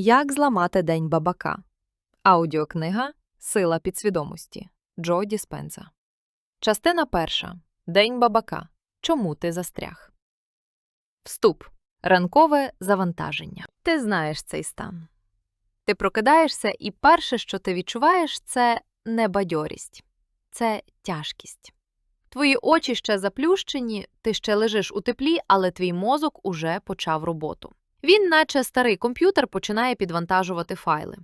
Як зламати день бабака? Аудіокнига Сила підсвідомості Джо Діспенза. Частина перша. День бабака. Чому ти застряг? Вступ. Ранкове завантаження. Ти знаєш цей стан. Ти прокидаєшся, і перше, що ти відчуваєш, це не бадьорість, це тяжкість. Твої очі ще заплющені, ти ще лежиш у теплі, але твій мозок уже почав роботу. Він, наче старий комп'ютер, починає підвантажувати файли.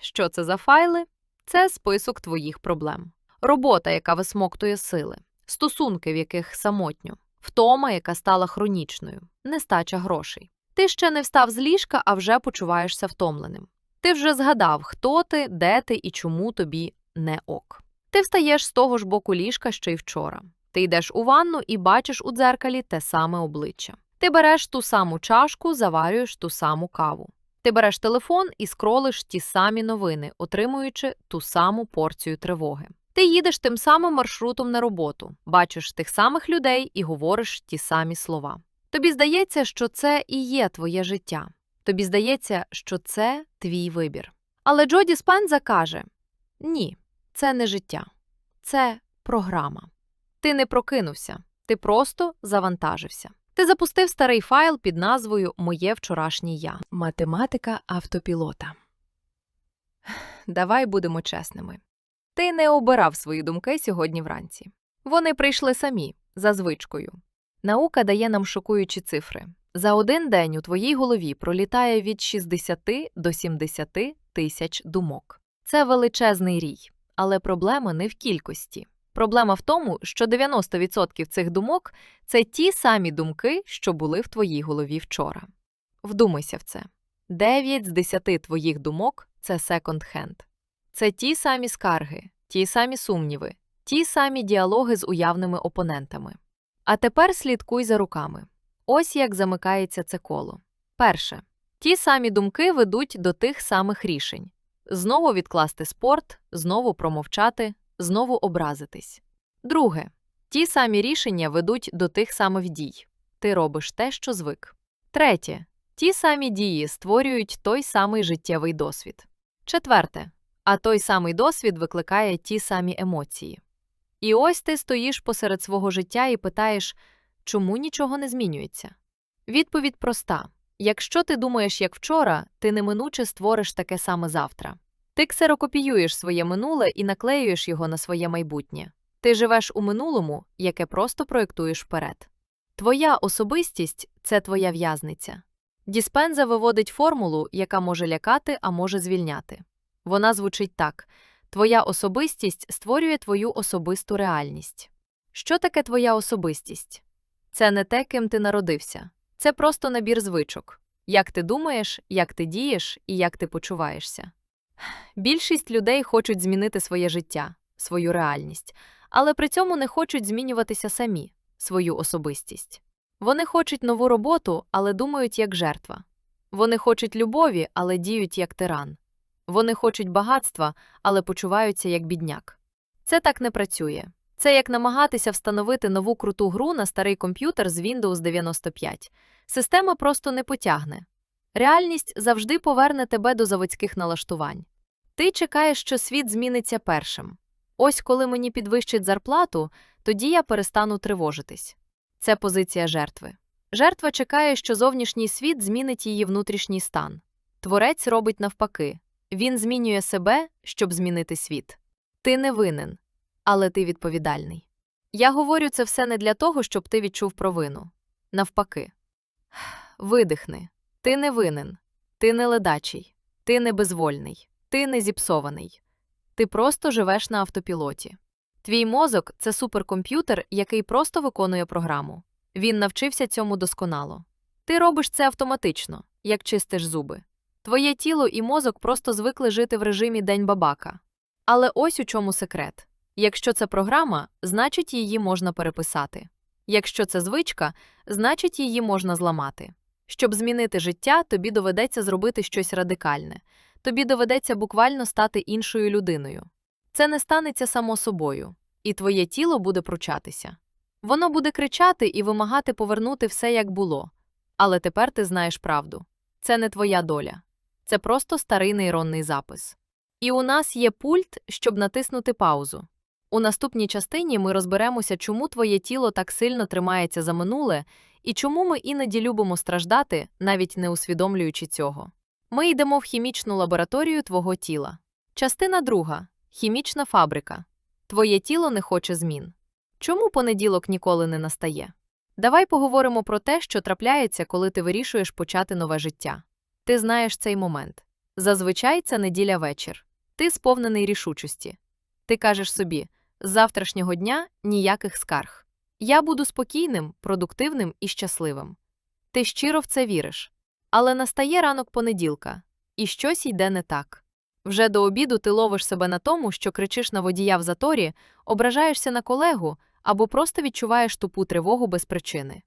Що це за файли? Це список твоїх проблем. Робота, яка висмоктує сили, стосунки, в яких самотньо, втома, яка стала хронічною, нестача грошей. Ти ще не встав з ліжка, а вже почуваєшся втомленим. Ти вже згадав, хто ти, де ти і чому тобі не ок. Ти встаєш з того ж боку ліжка, що й вчора. Ти йдеш у ванну і бачиш у дзеркалі те саме обличчя. Ти береш ту саму чашку, заварюєш ту саму каву. Ти береш телефон і скролиш ті самі новини, отримуючи ту саму порцію тривоги. Ти їдеш тим самим маршрутом на роботу, бачиш тих самих людей і говориш ті самі слова. Тобі здається, що це і є твоє життя. Тобі здається, що це твій вибір. Але Джоді Спенза каже: ні, це не життя, це програма. Ти не прокинувся, ти просто завантажився. Ти запустив старий файл під назвою Моє вчорашнє я. Математика автопілота. Давай будемо чесними. Ти не обирав свої думки сьогодні вранці. Вони прийшли самі, за звичкою. Наука дає нам шокуючі цифри. За один день у твоїй голові пролітає від 60 до 70 тисяч думок. Це величезний рій, але проблема не в кількості. Проблема в тому, що 90% цих думок це ті самі думки, що були в твоїй голові вчора. Вдумайся в це. 9 з 10 твоїх думок це секонд-хенд. Це ті самі скарги, ті самі сумніви, ті самі діалоги з уявними опонентами. А тепер слідкуй за руками. Ось як замикається це коло. Перше. Ті самі думки ведуть до тих самих рішень: знову відкласти спорт, знову промовчати, знову образитись. Друге. Ті самі рішення ведуть до тих самих дій. Ти робиш те, що звик. Третє. Ті самі дії створюють той самий життєвий досвід. Четверте. А той самий досвід викликає ті самі емоції. І ось ти стоїш посеред свого життя і питаєш, чому нічого не змінюється? Відповідь проста: якщо ти думаєш як вчора, ти неминуче створиш таке саме завтра. Ти ксерокопіюєш своє минуле і наклеюєш його на своє майбутнє. Ти живеш у минулому, яке просто проєктуєш вперед. Твоя особистість це твоя в'язниця. Діспенза виводить формулу, яка може лякати, а може звільняти. Вона звучить так: Твоя особистість створює твою особисту реальність. Що таке твоя особистість? Це не те, ким ти народився, це просто набір звичок як ти думаєш, як ти дієш і як ти почуваєшся. Більшість людей хочуть змінити своє життя, свою реальність, але при цьому не хочуть змінюватися самі, свою особистість. Вони хочуть нову роботу, але думають як жертва. Вони хочуть любові, але діють як тиран. Вони хочуть багатства, але почуваються як бідняк. Це так не працює. Це як намагатися встановити нову круту гру на старий комп'ютер з Windows 95. Система просто не потягне. Реальність завжди поверне тебе до заводських налаштувань. Ти чекаєш, що світ зміниться першим. Ось коли мені підвищить зарплату, тоді я перестану тривожитись. Це позиція жертви. Жертва чекає, що зовнішній світ змінить її внутрішній стан. Творець робить навпаки він змінює себе, щоб змінити світ. Ти не винен, але ти відповідальний. Я говорю це все не для того, щоб ти відчув провину. Навпаки, видихни. Ти не винен, ти не ледачий, ти не безвольний, ти не зіпсований. Ти просто живеш на автопілоті. Твій мозок це суперкомп'ютер, який просто виконує програму. Він навчився цьому досконало. Ти робиш це автоматично, як чистиш зуби. Твоє тіло і мозок просто звикли жити в режимі день бабака. Але ось у чому секрет якщо це програма, значить її можна переписати. Якщо це звичка, значить її можна зламати. Щоб змінити життя, тобі доведеться зробити щось радикальне, тобі доведеться буквально стати іншою людиною. Це не станеться само собою, і твоє тіло буде пручатися. Воно буде кричати і вимагати повернути все, як було. Але тепер ти знаєш правду це не твоя доля. Це просто старий нейронний запис. І у нас є пульт, щоб натиснути паузу. У наступній частині ми розберемося, чому твоє тіло так сильно тримається за минуле і чому ми іноді любимо страждати, навіть не усвідомлюючи цього. Ми йдемо в хімічну лабораторію твого тіла. Частина друга хімічна фабрика. Твоє тіло не хоче змін. Чому понеділок ніколи не настає? Давай поговоримо про те, що трапляється, коли ти вирішуєш почати нове життя. Ти знаєш цей момент. Зазвичай це неділя вечір. Ти сповнений рішучості. Ти кажеш собі: з завтрашнього дня ніяких скарг. Я буду спокійним, продуктивним і щасливим. Ти щиро в це віриш. Але настає ранок понеділка, і щось йде не так. Вже до обіду ти ловиш себе на тому, що кричиш на водія в заторі, ображаєшся на колегу або просто відчуваєш тупу тривогу без причини.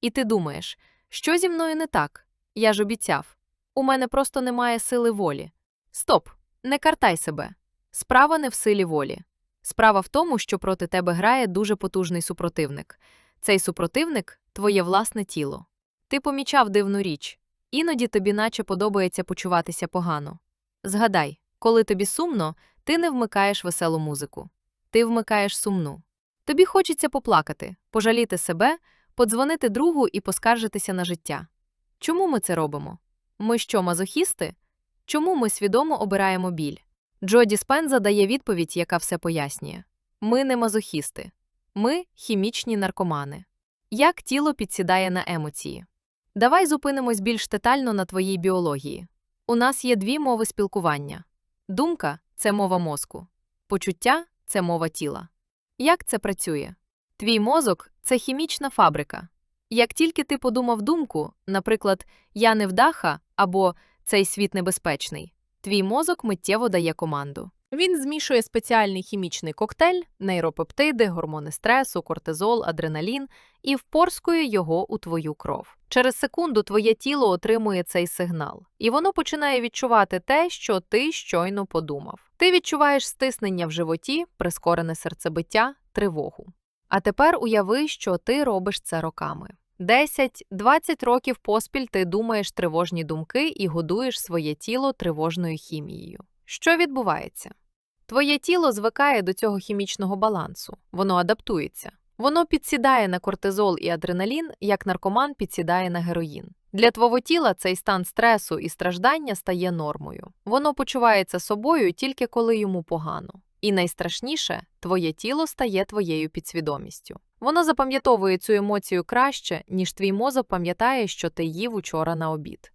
І ти думаєш, що зі мною не так? Я ж обіцяв. У мене просто немає сили волі. Стоп, не картай себе. Справа не в силі волі. Справа в тому, що проти тебе грає дуже потужний супротивник. Цей супротивник твоє власне тіло. Ти помічав дивну річ. Іноді тобі наче подобається почуватися погано. Згадай, коли тобі сумно, ти не вмикаєш веселу музику. Ти вмикаєш сумну. Тобі хочеться поплакати, пожаліти себе, подзвонити другу і поскаржитися на життя. Чому ми це робимо? Ми що, мазохісти? Чому ми свідомо обираємо біль? Джо Діспенза дає відповідь, яка все пояснює. Ми не мазохісти. Ми хімічні наркомани. Як тіло підсідає на емоції? Давай зупинимось більш детально на твоїй біології. У нас є дві мови спілкування. Думка це мова мозку, почуття це мова тіла. Як це працює? Твій мозок це хімічна фабрика. Як тільки ти подумав думку, наприклад, я невдаха або цей світ небезпечний, твій мозок миттєво дає команду. Він змішує спеціальний хімічний коктейль, нейропептиди, гормони стресу, кортизол, адреналін і впорскує його у твою кров. Через секунду твоє тіло отримує цей сигнал, і воно починає відчувати те, що ти щойно подумав. Ти відчуваєш стиснення в животі, прискорене серцебиття, тривогу. А тепер уяви, що ти робиш це роками. 10-20 років поспіль ти думаєш тривожні думки і годуєш своє тіло тривожною хімією. Що відбувається? Твоє тіло звикає до цього хімічного балансу, воно адаптується. Воно підсідає на кортизол і адреналін, як наркоман підсідає на героїн. Для твого тіла цей стан стресу і страждання стає нормою. Воно почувається собою тільки коли йому погано. І найстрашніше, твоє тіло стає твоєю підсвідомістю. Воно запам'ятовує цю емоцію краще, ніж твій мозок пам'ятає, що ти їв учора на обід.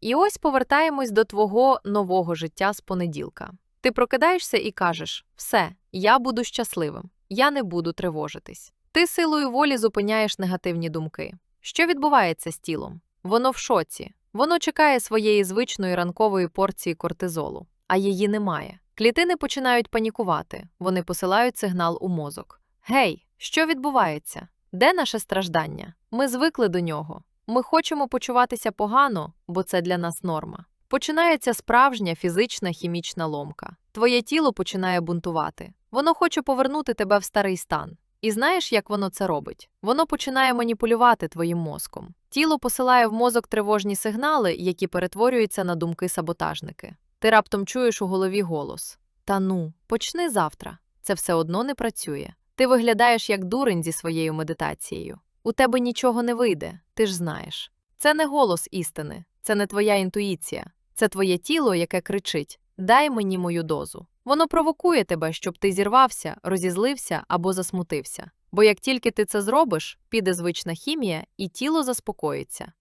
І ось повертаємось до твого нового життя з понеділка. Ти прокидаєшся і кажеш: все, я буду щасливим, я не буду тривожитись. Ти силою волі зупиняєш негативні думки. Що відбувається з тілом? Воно в шоці, воно чекає своєї звичної ранкової порції кортизолу, а її немає. Клітини починають панікувати, вони посилають сигнал у мозок. Гей, що відбувається? Де наше страждання? Ми звикли до нього. Ми хочемо почуватися погано, бо це для нас норма. Починається справжня фізична хімічна ломка. Твоє тіло починає бунтувати. Воно хоче повернути тебе в старий стан. І знаєш, як воно це робить? Воно починає маніпулювати твоїм мозком. Тіло посилає в мозок тривожні сигнали, які перетворюються на думки-саботажники. Ти раптом чуєш у голові голос: Та ну, почни завтра. Це все одно не працює. Ти виглядаєш як дурень зі своєю медитацією. У тебе нічого не вийде, ти ж знаєш. Це не голос істини, це не твоя інтуїція, це твоє тіло, яке кричить: Дай мені мою дозу. Воно провокує тебе, щоб ти зірвався, розізлився або засмутився. Бо як тільки ти це зробиш, піде звична хімія, і тіло заспокоїться.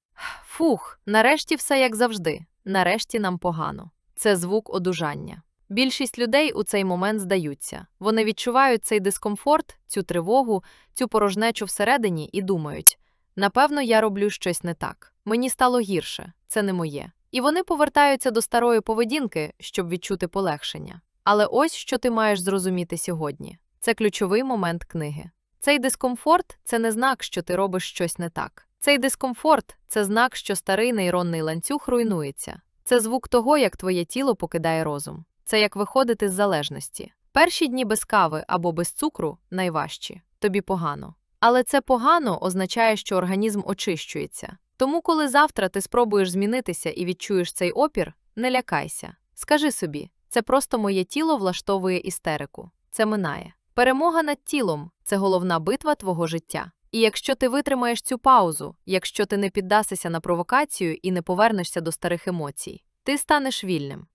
Фух, нарешті все як завжди. Нарешті нам погано. Це звук одужання. Більшість людей у цей момент здаються. Вони відчувають цей дискомфорт, цю тривогу, цю порожнечу всередині і думають: напевно, я роблю щось не так. Мені стало гірше, це не моє. І вони повертаються до старої поведінки, щоб відчути полегшення. Але ось що ти маєш зрозуміти сьогодні: це ключовий момент книги. Цей дискомфорт це не знак, що ти робиш щось не так. Цей дискомфорт це знак, що старий нейронний ланцюг руйнується. Це звук того, як твоє тіло покидає розум. Це як виходити з залежності. Перші дні без кави або без цукру найважчі, тобі погано. Але це погано означає, що організм очищується. Тому, коли завтра ти спробуєш змінитися і відчуєш цей опір, Не лякайся. Скажи собі, це просто моє тіло влаштовує істерику. Це минає. Перемога над тілом це головна битва твого життя. І якщо ти витримаєш цю паузу, якщо ти не піддасися на провокацію і не повернешся до старих емоцій, ти станеш вільним.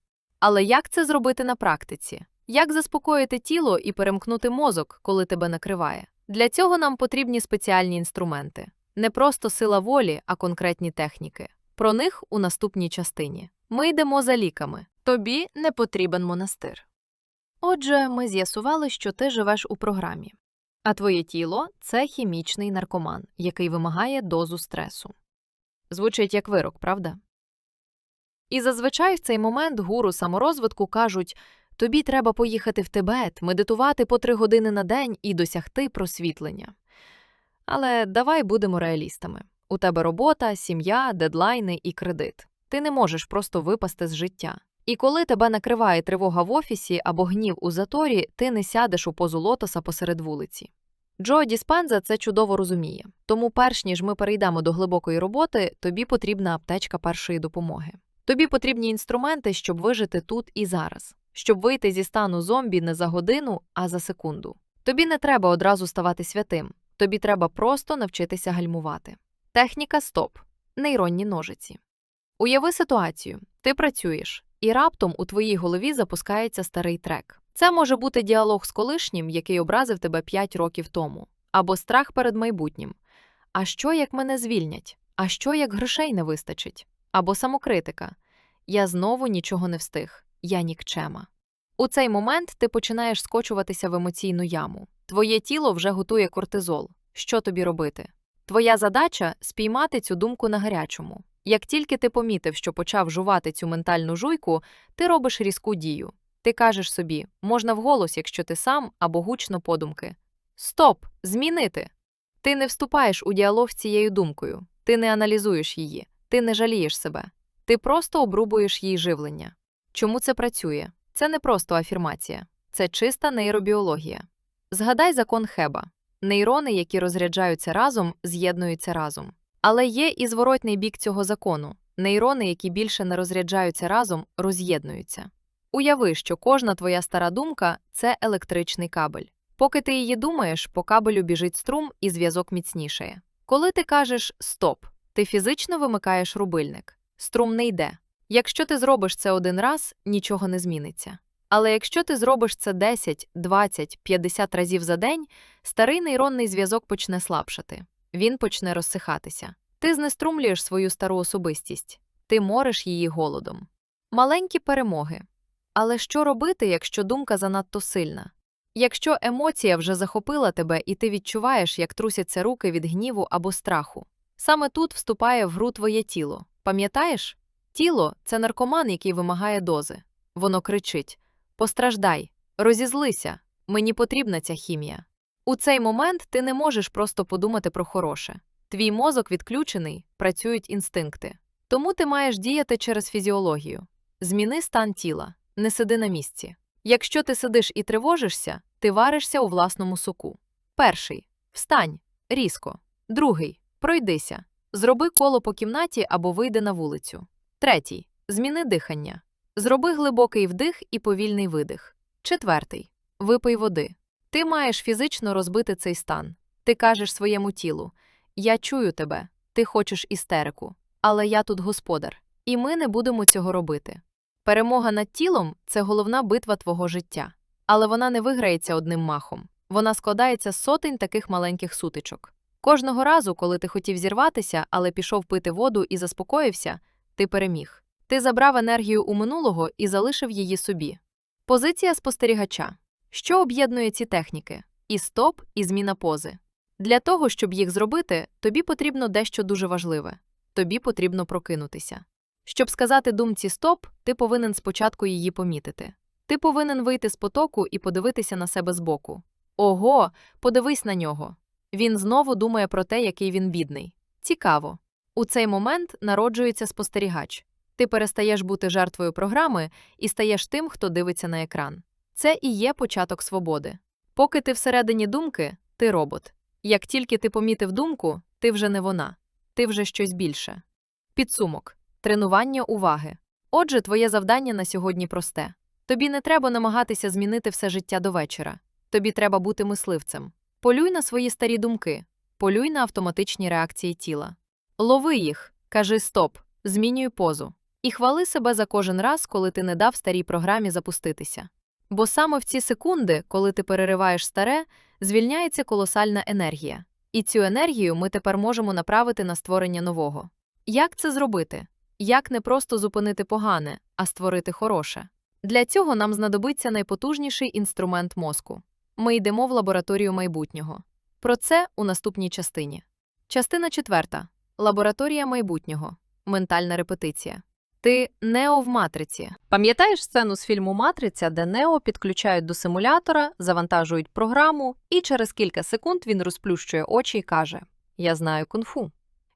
Але як це зробити на практиці? Як заспокоїти тіло і перемкнути мозок, коли тебе накриває? Для цього нам потрібні спеціальні інструменти. Не просто сила волі, а конкретні техніки. Про них у наступній частині. Ми йдемо за ліками. Тобі не потрібен монастир. Отже, ми з'ясували, що ти живеш у програмі. А твоє тіло це хімічний наркоман, який вимагає дозу стресу. Звучить як вирок, правда? І зазвичай в цей момент гуру саморозвитку кажуть тобі треба поїхати в Тибет, медитувати по три години на день і досягти просвітлення. Але давай будемо реалістами у тебе робота, сім'я, дедлайни і кредит. Ти не можеш просто випасти з життя. І коли тебе накриває тривога в офісі або гнів у заторі, ти не сядеш у позу лотоса посеред вулиці. Джо Діспенза це чудово розуміє. Тому, перш ніж ми перейдемо до глибокої роботи, тобі потрібна аптечка першої допомоги. Тобі потрібні інструменти, щоб вижити тут і зараз, щоб вийти зі стану зомбі не за годину, а за секунду. Тобі не треба одразу ставати святим, тобі треба просто навчитися гальмувати. Техніка стоп. Нейронні ножиці. Уяви ситуацію: ти працюєш, і раптом у твоїй голові запускається старий трек. Це може бути діалог з колишнім, який образив тебе 5 років тому, або страх перед майбутнім. А що, як мене звільнять? А що, як грошей не вистачить? Або самокритика. Я знову нічого не встиг, я нікчема. У цей момент ти починаєш скочуватися в емоційну яму. Твоє тіло вже готує кортизол. Що тобі робити? Твоя задача спіймати цю думку на гарячому. Як тільки ти помітив, що почав жувати цю ментальну жуйку, ти робиш різку дію. Ти кажеш собі, можна вголос, якщо ти сам або гучно подумки. Стоп! Змінити! Ти не вступаєш у діалог з цією думкою, ти не аналізуєш її, ти не жалієш себе, ти просто обрубуєш її живлення. Чому це працює? Це не просто афірмація, це чиста нейробіологія. Згадай закон Хеба нейрони, які розряджаються разом, з'єднуються разом. Але є і зворотний бік цього закону нейрони, які більше не розряджаються разом, роз'єднуються. Уяви, що кожна твоя стара думка це електричний кабель. Поки ти її думаєш, по кабелю біжить струм і зв'язок міцнішає. Коли ти кажеш стоп, ти фізично вимикаєш рубильник. Струм не йде. Якщо ти зробиш це один раз, нічого не зміниться. Але якщо ти зробиш це 10, 20, 50 разів за день, старий нейронний зв'язок почне слабшати, він почне розсихатися. Ти знеструмлюєш свою стару особистість, ти мориш її голодом. Маленькі перемоги. Але що робити, якщо думка занадто сильна? Якщо емоція вже захопила тебе і ти відчуваєш, як трусяться руки від гніву або страху, саме тут вступає в гру твоє тіло. Пам'ятаєш? Тіло це наркоман, який вимагає дози. Воно кричить: Постраждай, розізлися, мені потрібна ця хімія. У цей момент ти не можеш просто подумати про хороше. Твій мозок відключений, працюють інстинкти. Тому ти маєш діяти через фізіологію. Зміни стан тіла, не сиди на місці. Якщо ти сидиш і тривожишся, ти варишся у власному соку. Перший встань різко. Другий пройдися. Зроби коло по кімнаті або вийди на вулицю. Третій зміни дихання. Зроби глибокий вдих і повільний видих. Четвертий випий води. Ти маєш фізично розбити цей стан. Ти кажеш своєму тілу: Я чую тебе, ти хочеш істерику, але я тут господар, і ми не будемо цього робити. Перемога над тілом це головна битва твого життя, але вона не виграється одним махом. Вона складається з сотень таких маленьких сутичок. Кожного разу, коли ти хотів зірватися, але пішов пити воду і заспокоївся, ти переміг. Ти забрав енергію у минулого і залишив її собі. Позиція спостерігача. Що об'єднує ці техніки? І стоп, і зміна пози. Для того, щоб їх зробити, тобі потрібно дещо дуже важливе тобі потрібно прокинутися. Щоб сказати думці стоп, ти повинен спочатку її помітити. Ти повинен вийти з потоку і подивитися на себе збоку. Ого, подивись на нього. Він знову думає про те, який він бідний. Цікаво. У цей момент народжується спостерігач. Ти перестаєш бути жертвою програми і стаєш тим, хто дивиться на екран. Це і є початок свободи. Поки ти всередині думки, ти робот. Як тільки ти помітив думку, ти вже не вона, ти вже щось більше. Підсумок тренування уваги. Отже, твоє завдання на сьогодні просте. Тобі не треба намагатися змінити все життя до вечора. Тобі треба бути мисливцем. Полюй на свої старі думки, полюй на автоматичні реакції тіла. Лови їх, кажи стоп, змінюй позу. І хвали себе за кожен раз, коли ти не дав старій програмі запуститися. Бо саме в ці секунди, коли ти перериваєш старе, звільняється колосальна енергія. І цю енергію ми тепер можемо направити на створення нового. Як це зробити? Як не просто зупинити погане, а створити хороше? Для цього нам знадобиться найпотужніший інструмент мозку. Ми йдемо в лабораторію майбутнього. Про це у наступній частині. Частина четверта. Лабораторія майбутнього. Ментальна репетиція. Ти Нео в матриці. Пам'ятаєш сцену з фільму Матриця, де Нео підключають до симулятора, завантажують програму, і через кілька секунд він розплющує очі і каже: Я знаю кунг-фу».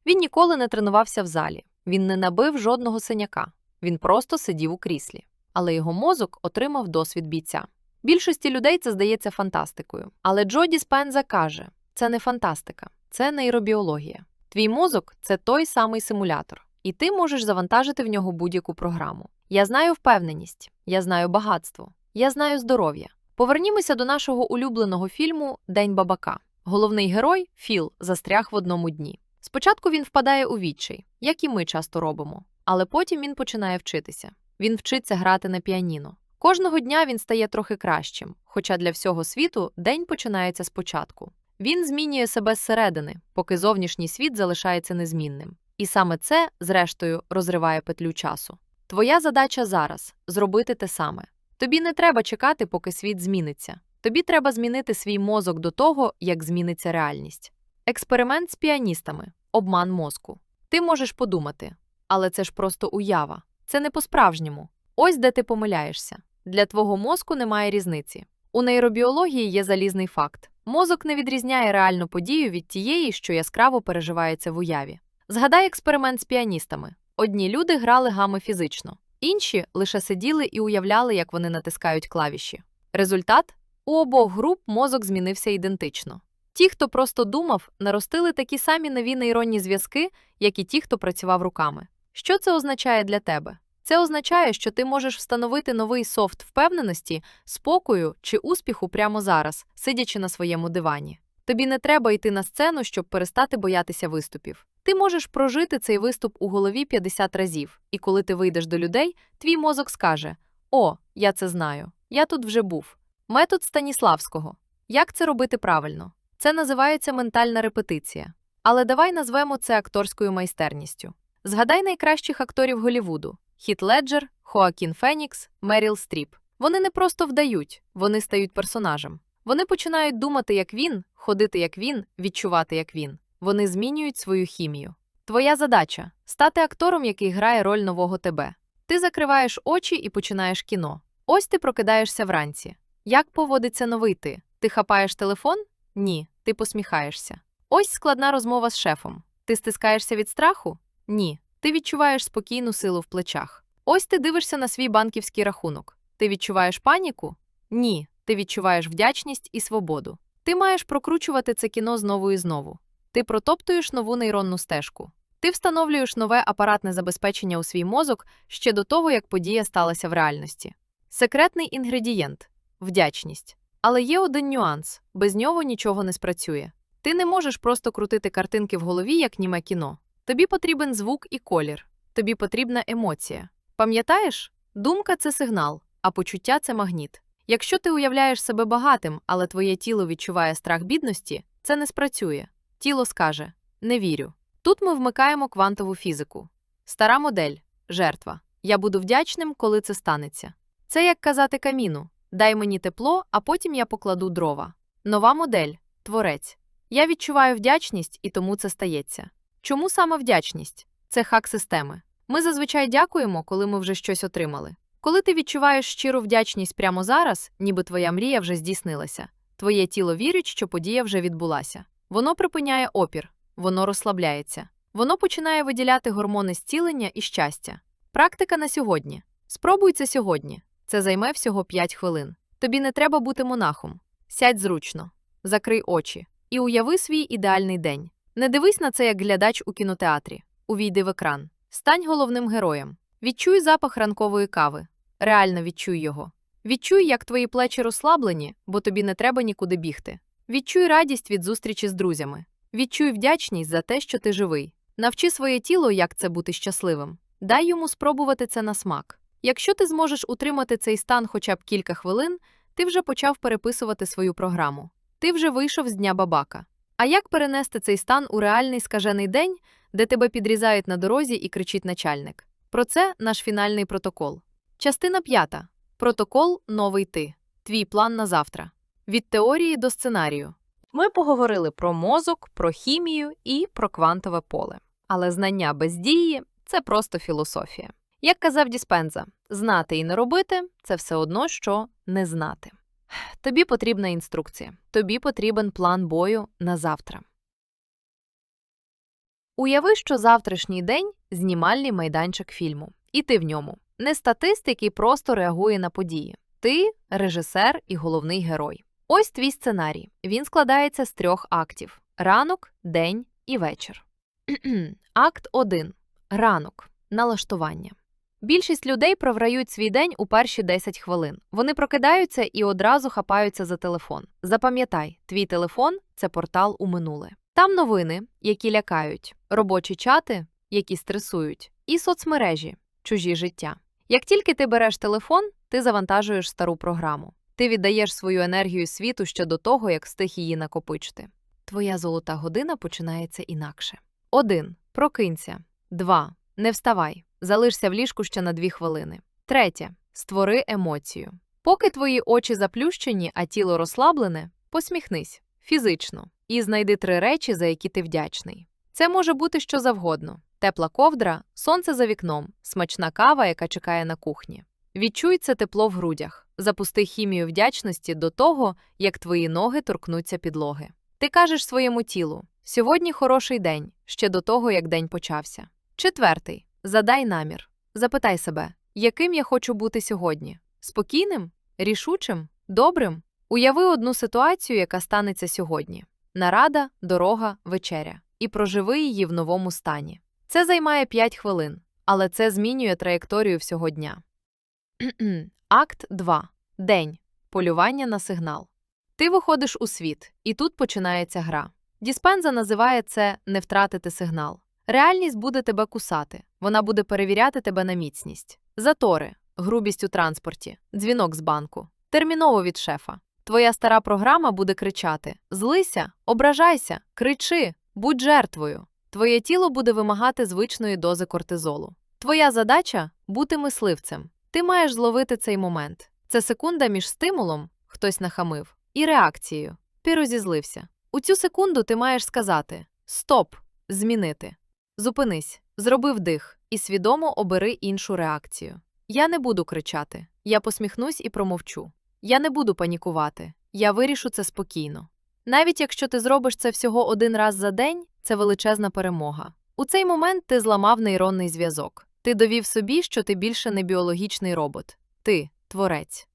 Він ніколи не тренувався в залі, він не набив жодного синяка, він просто сидів у кріслі. Але його мозок отримав досвід бійця. Більшості людей це здається фантастикою. Але Джо Діспенза каже: це не фантастика, це нейробіологія. Твій мозок це той самий симулятор, і ти можеш завантажити в нього будь-яку програму. Я знаю впевненість, я знаю багатство, я знаю здоров'я. Повернімося до нашого улюбленого фільму День бабака. Головний герой Філ застряг в одному дні. Спочатку він впадає у відчай, як і ми часто робимо, але потім він починає вчитися. Він вчиться грати на піаніно. Кожного дня він стає трохи кращим, хоча для всього світу день починається спочатку. Він змінює себе зсередини, поки зовнішній світ залишається незмінним. І саме це, зрештою, розриває петлю часу. Твоя задача зараз зробити те саме. Тобі не треба чекати, поки світ зміниться. Тобі треба змінити свій мозок до того, як зміниться реальність. Експеримент з піаністами, обман мозку. Ти можеш подумати, але це ж просто уява. Це не по-справжньому. Ось де ти помиляєшся. Для твого мозку немає різниці. У нейробіології є залізний факт: мозок не відрізняє реальну подію від тієї, що яскраво переживається в уяві. Згадай експеримент з піаністами. Одні люди грали гами фізично, інші лише сиділи і уявляли, як вони натискають клавіші. Результат у обох груп мозок змінився ідентично. Ті, хто просто думав, наростили такі самі нові нейронні зв'язки, як і ті, хто працював руками. Що це означає для тебе? Це означає, що ти можеш встановити новий софт впевненості, спокою чи успіху прямо зараз, сидячи на своєму дивані. Тобі не треба йти на сцену, щоб перестати боятися виступів. Ти можеш прожити цей виступ у голові 50 разів, і коли ти вийдеш до людей, твій мозок скаже: О, я це знаю, я тут вже був. Метод Станіславського. Як це робити правильно? Це називається ментальна репетиція. Але давай назвемо це акторською майстерністю. Згадай найкращих акторів Голівуду: Хіт Леджер, Хоакін Фенікс, Меріл Стріп. Вони не просто вдають, вони стають персонажем. Вони починають думати, як він, ходити як він, відчувати як він. Вони змінюють свою хімію. Твоя задача стати актором, який грає роль нового тебе. Ти закриваєш очі і починаєш кіно. Ось ти прокидаєшся вранці. Як поводиться новий ти? Ти хапаєш телефон? Ні, ти посміхаєшся. Ось складна розмова з шефом. Ти стискаєшся від страху? Ні. Ти відчуваєш спокійну силу в плечах. Ось ти дивишся на свій банківський рахунок. Ти відчуваєш паніку? Ні. Ти відчуваєш вдячність і свободу. Ти маєш прокручувати це кіно знову і знову. Ти протоптуєш нову нейронну стежку. Ти встановлюєш нове апаратне забезпечення у свій мозок ще до того, як подія сталася в реальності. Секретний інгредієнт вдячність. Але є один нюанс без нього нічого не спрацює. Ти не можеш просто крутити картинки в голові, як німе кіно. Тобі потрібен звук і колір, тобі потрібна емоція. Пам'ятаєш, думка це сигнал, а почуття це магніт. Якщо ти уявляєш себе багатим, але твоє тіло відчуває страх бідності, це не спрацює. Тіло скаже не вірю. Тут ми вмикаємо квантову фізику. Стара модель жертва. Я буду вдячним, коли це станеться. Це як казати каміну дай мені тепло, а потім я покладу дрова. Нова модель творець. Я відчуваю вдячність і тому це стається. Чому саме вдячність? Це хак системи. Ми зазвичай дякуємо, коли ми вже щось отримали. Коли ти відчуваєш щиру вдячність прямо зараз, ніби твоя мрія вже здійснилася. Твоє тіло вірить, що подія вже відбулася. Воно припиняє опір, воно розслабляється, воно починає виділяти гормони зцілення і щастя. Практика на сьогодні. Спробуй це сьогодні. Це займе всього 5 хвилин. Тобі не треба бути монахом. Сядь зручно, закрий очі і уяви свій ідеальний день. Не дивись на це як глядач у кінотеатрі. Увійди в екран. Стань головним героєм. Відчуй запах ранкової кави. Реально відчуй його. Відчуй, як твої плечі розслаблені, бо тобі не треба нікуди бігти. Відчуй радість від зустрічі з друзями. Відчуй вдячність за те, що ти живий. Навчи своє тіло, як це бути щасливим. Дай йому спробувати це на смак. Якщо ти зможеш утримати цей стан хоча б кілька хвилин, ти вже почав переписувати свою програму. Ти вже вийшов з дня бабака. А як перенести цей стан у реальний скажений день, де тебе підрізають на дорозі і кричить начальник? Про це наш фінальний протокол. Частина п'ята. Протокол Новий ти. Твій план на завтра. Від теорії до сценарію. Ми поговорили про мозок, про хімію і про квантове поле. Але знання без дії це просто філософія. Як казав Діспенза, знати і не робити це все одно, що не знати. Тобі потрібна інструкція, тобі потрібен план бою на завтра. Уяви, що завтрашній день знімальний майданчик фільму, і ти в ньому. Не статист, який просто реагує на події. Ти режисер і головний герой. Ось твій сценарій. Він складається з трьох актів: ранок, день і вечір. Акт 1. Ранок. Налаштування. Більшість людей програють свій день у перші 10 хвилин. Вони прокидаються і одразу хапаються за телефон. Запам'ятай, твій телефон це портал у минуле. Там новини, які лякають, робочі чати, які стресують, і соцмережі, чужі життя. Як тільки ти береш телефон, ти завантажуєш стару програму. Ти віддаєш свою енергію світу ще до того, як встиг її накопичити. Твоя золота година починається інакше. 1. Прокинься. 2. Не вставай. Залишся в ліжку ще на 2 хвилини. Третє. Створи емоцію. Поки твої очі заплющені, а тіло розслаблене, посміхнись фізично і знайди три речі, за які ти вдячний. Це може бути що завгодно: тепла ковдра, сонце за вікном, смачна кава, яка чекає на кухні. Відчуй це тепло в грудях, запусти хімію вдячності до того, як твої ноги торкнуться підлоги. Ти кажеш своєму тілу: сьогодні хороший день, ще до того, як день почався. Четвертий. Задай намір. Запитай себе, яким я хочу бути сьогодні: спокійним, рішучим, добрим. Уяви одну ситуацію, яка станеться сьогодні: нарада, дорога, вечеря, і проживи її в новому стані. Це займає 5 хвилин, але це змінює траєкторію всього дня. Акт 2. День. Полювання на сигнал. Ти виходиш у світ, і тут починається гра. Діспенза називає це не втратити сигнал. Реальність буде тебе кусати, вона буде перевіряти тебе на міцність. Затори, грубість у транспорті, дзвінок з банку, терміново від шефа. Твоя стара програма буде кричати: Злися, ображайся, кричи, будь жертвою. Твоє тіло буде вимагати звичної дози кортизолу. Твоя задача бути мисливцем. Ти маєш зловити цей момент. Це секунда між стимулом, хтось нахамив, і реакцією. Ти розізлився. У цю секунду ти маєш сказати: Стоп! Змінити. Зупинись, зроби вдих і свідомо обери іншу реакцію. Я не буду кричати, я посміхнусь і промовчу. Я не буду панікувати, я вирішу це спокійно. Навіть якщо ти зробиш це всього один раз за день, це величезна перемога. У цей момент ти зламав нейронний зв'язок. Ти довів собі, що ти більше не біологічний робот. Ти творець.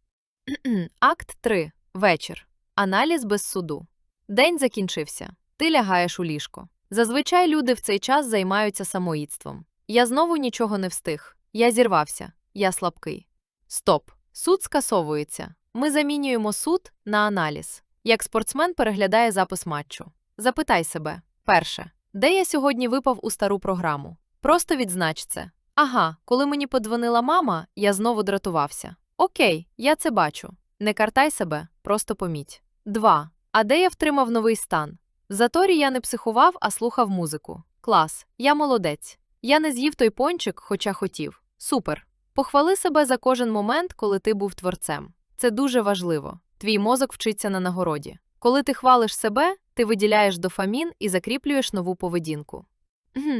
Акт 3. Вечір. Аналіз без суду. День закінчився. Ти лягаєш у ліжко. Зазвичай люди в цей час займаються самоїдством. Я знову нічого не встиг. Я зірвався. Я слабкий. Стоп. Суд скасовується. Ми замінюємо суд на аналіз. Як спортсмен переглядає запис матчу. Запитай себе: перше, де я сьогодні випав у стару програму? Просто відзнач це. Ага, коли мені подзвонила мама, я знову дратувався. Окей, я це бачу. Не картай себе, просто поміть. 2. А де я втримав новий стан? В заторі я не психував, а слухав музику. Клас, я молодець. Я не з'їв той пончик, хоча хотів. Супер. Похвали себе за кожен момент, коли ти був творцем. Це дуже важливо. Твій мозок вчиться на нагороді. Коли ти хвалиш себе, ти виділяєш дофамін і закріплюєш нову поведінку.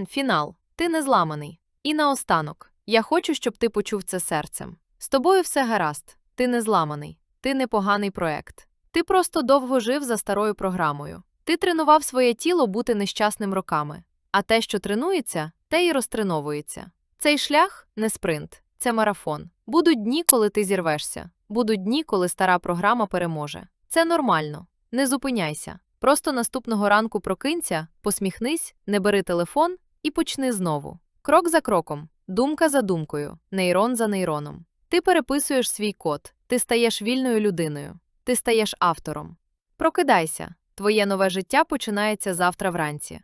Фінал. Ти не зламаний. І наостанок. Я хочу, щоб ти почув це серцем. З тобою все гаразд. Ти не зламаний. Ти непоганий проект. Ти просто довго жив за старою програмою. Ти тренував своє тіло бути нещасним роками, а те, що тренується, те й розтреновується. Цей шлях не спринт, це марафон. Будуть дні, коли ти зірвешся, будуть дні, коли стара програма переможе. Це нормально. Не зупиняйся. Просто наступного ранку прокинься, посміхнись, не бери телефон і почни знову. Крок за кроком, Думка за думкою, нейрон за нейроном. Ти переписуєш свій код, ти стаєш вільною людиною, ти стаєш автором. Прокидайся, твоє нове життя починається завтра вранці.